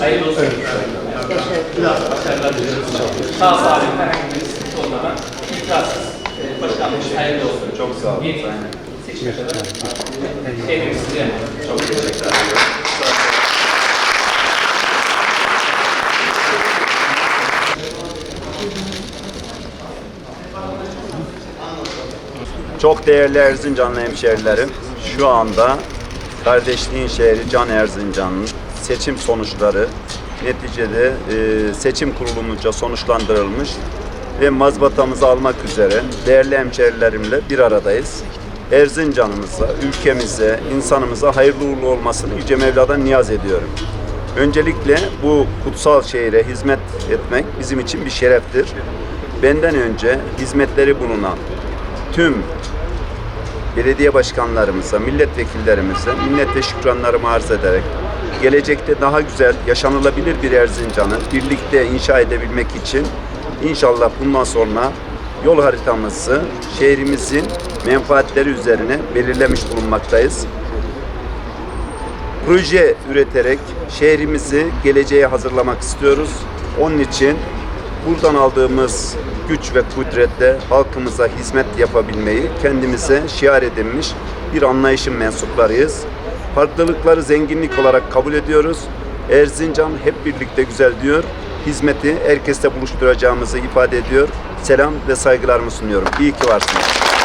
Hayırlı olsun. Başarılar diliyoruz. Sağ salim herhangi bir sıkıntı olmadan itirazsız başkanlığımız hayırlı olsun. Çok sağ olun. Yeni seçime kadar size. Çok teşekkür ederim. Çok değerli Erzincanlı hemşerilerim, şu anda kardeşliğin şehri Can Erzincan'ın seçim sonuçları neticede e, seçim kurulumuzca sonuçlandırılmış ve mazbatamızı almak üzere değerli hemşerilerimle bir aradayız. Erzincan'ımıza, ülkemize, insanımıza hayırlı uğurlu olmasını Yüce Mevla'dan niyaz ediyorum. Öncelikle bu kutsal şehire hizmet etmek bizim için bir şereftir. Benden önce hizmetleri bulunan tüm belediye başkanlarımıza, milletvekillerimize minnet ve şükranlarımı arz ederek gelecekte daha güzel, yaşanılabilir bir Erzincan'ı birlikte inşa edebilmek için inşallah bundan sonra yol haritamızı şehrimizin menfaatleri üzerine belirlemiş bulunmaktayız. Proje üreterek şehrimizi geleceğe hazırlamak istiyoruz. Onun için buradan aldığımız güç ve kudretle halkımıza hizmet yapabilmeyi kendimize şiar edinmiş bir anlayışın mensuplarıyız. Farklılıkları zenginlik olarak kabul ediyoruz. Erzincan hep birlikte güzel diyor. Hizmeti herkesle buluşturacağımızı ifade ediyor. Selam ve saygılarımı sunuyorum. İyi ki varsınız.